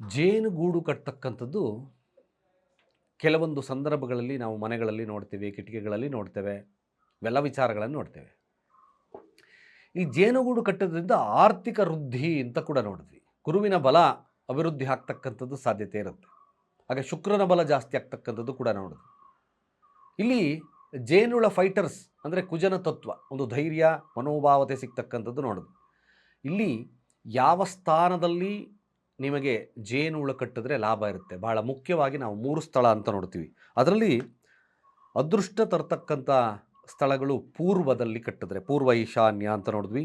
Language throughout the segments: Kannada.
ಜೇನುಗೂಡು ಕಟ್ತಕ್ಕಂಥದ್ದು ಕೆಲವೊಂದು ಸಂದರ್ಭಗಳಲ್ಲಿ ನಾವು ಮನೆಗಳಲ್ಲಿ ನೋಡ್ತೇವೆ, ಕಿಟಕಿಗಳಲ್ಲಿ ನೋಡ್ತೇವೆ, ಇವೆಲ್ಲ ವಿಚಾರಗಳನ್ನು ನೋಡ್ತೇವೆ. ಈ ಜೇನುಗೂಡು ಕಟ್ಟೋದ್ರಿಂದ ಆರ್ಥಿಕ ವೃದ್ಧಿ ಅಂತ ಕೂಡ ನೋಡಿದ್ವಿ. ಗುರುವಿನ ಬಲ ಅಭಿವೃದ್ಧಿ ಆಗ್ತಕ್ಕಂಥದ್ದು ಸಾಧ್ಯತೆ ಇರುತ್ತೆ. ಹಾಗೆ ಶುಕ್ರನ ಬಲ ಜಾಸ್ತಿ ಆಗ್ತಕ್ಕಂಥದ್ದು ಕೂಡ ನೋಡಿದ್ವಿ. ಇಲ್ಲಿ ಜೇನುಳ ಫೈಟರ್ಸ್ ಅಂದರೆ ಕುಜನ ತತ್ವ, ಒಂದು ಧೈರ್ಯ, ಮನೋಭಾವತೆ ಸಿಗ್ತಕ್ಕಂಥದ್ದು ನೋಡಿದ್ವಿ. ಇಲ್ಲಿ ಯಾವ ಸ್ಥಾನದಲ್ಲಿ ನಿಮಗೆ ಜೇನುಹುಳ ಕಟ್ಟಿದ್ರೆ ಲಾಭ ಇರುತ್ತೆ. ಭಾಳ ಮುಖ್ಯವಾಗಿ ನಾವು ಮೂರು ಸ್ಥಳ ಅಂತ ನೋಡ್ತೀವಿ. ಅದರಲ್ಲಿ ಅದೃಷ್ಟ ತರ್ತಕ್ಕಂಥ ಸ್ಥಳಗಳು ಪೂರ್ವದಲ್ಲಿ ಕಟ್ಟಿದ್ರೆ, ಪೂರ್ವ ಈಶಾನ್ಯ ಅಂತ ನೋಡಿದ್ವಿ.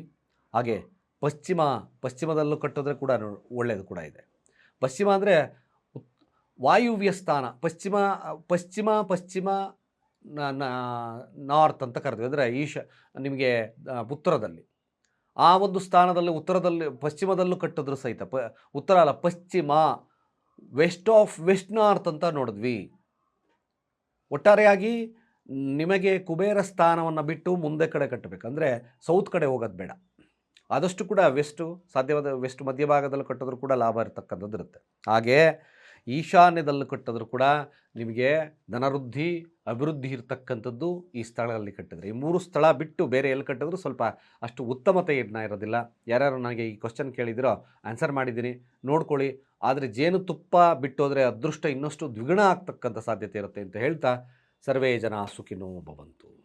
ಹಾಗೆ ಪಶ್ಚಿಮ, ಪಶ್ಚಿಮದಲ್ಲೂ ಕಟ್ಟಿದ್ರೆ ಕೂಡ ಒಳ್ಳೆಯದು ಕೂಡ ಇದೆ. ಪಶ್ಚಿಮ ಅಂದರೆ ವಾಯುವ್ಯ ಸ್ಥಾನ, ಪಶ್ಚಿಮ ಪಶ್ಚಿಮ ಪಶ್ಚಿಮ ನಾರ್ತ್ ಅಂತ ಕರಿತೀವಿ ಅಂದರೆ ಈಶ, ನಿಮಗೆ ಉತ್ತರದಲ್ಲಿ. ಆ ಒಂದು ಸ್ಥಾನದಲ್ಲಿ, ಉತ್ತರದಲ್ಲಿ, ಪಶ್ಚಿಮದಲ್ಲೂ ಕಟ್ಟಿದ್ರು ಸಹಿತ. ಪ, ಉತ್ತರ ಅಲ್ಲ, ಪಶ್ಚಿಮ ವೆಸ್ಟ್ ಆಫ್ ವೆಸ್ಟ್ ನಾರ್ತ್ ಅಂತ ನೋಡಿದ್ವಿ. ಒಟ್ಟಾರೆಯಾಗಿ ನಿಮಗೆ ಕುಬೇರ ಸ್ಥಾನವನ್ನು ಬಿಟ್ಟು ಮುಂದೆ ಕಡೆ ಕಟ್ಟಬೇಕು. ಅಂದರೆ ಸೌತ್ ಕಡೆ ಹೋಗೋದು ಬೇಡ. ಆದಷ್ಟು ಕೂಡ ವೆಸ್ಟು ಸಾಧ್ಯವಾದ ವೆಸ್ಟ್ ಮಧ್ಯಭಾಗದಲ್ಲಿ ಕಟ್ಟಿದ್ರು ಕೂಡ ಲಾಭ ಇರತಕ್ಕಂಥದ್ದು ಇರುತ್ತೆ. ಹಾಗೆ ಈಶಾನ್ಯದಲ್ಲಿ ಕಟ್ಟಿದ್ರು ಕೂಡ ನಿಮಗೆ ಧನವೃದ್ಧಿ, ಅಭಿವೃದ್ಧಿ ಇರತಕ್ಕಂಥದ್ದು ಈ ಸ್ಥಳದಲ್ಲಿ ಕಟ್ಟಿದ್ರೆ. ಈ ಮೂರು ಸ್ಥಳ ಬಿಟ್ಟು ಬೇರೆ ಎಲ್ಲಿ ಕಟ್ಟಿದ್ರು ಸ್ವಲ್ಪ ಅಷ್ಟು ಉತ್ತಮತೆಯನ್ನ ಇರೋದಿಲ್ಲ. ಯಾರ್ಯಾರು ನನಗೆ ಈ ಕ್ವಶನ್ ಕೇಳಿದಿರೋ ಆನ್ಸರ್ ಮಾಡಿದ್ದೀನಿ. ನೋಡ್ಕೊಳ್ಳಿ. ಆದರೆ ಜೇನುತುಪ್ಪ ಬಿಟ್ಟೋದ್ರೆ ಅದೃಷ್ಟ ಇನ್ನಷ್ಟು ದ್ವಿಗುಣ ಆಗ್ತಕ್ಕಂಥ ಸಾಧ್ಯತೆ ಇರುತ್ತೆ ಅಂತ ಹೇಳ್ತಾ ಸರ್ವೇ ಜನ ಸುಖಿನೋ ಭವಂತು.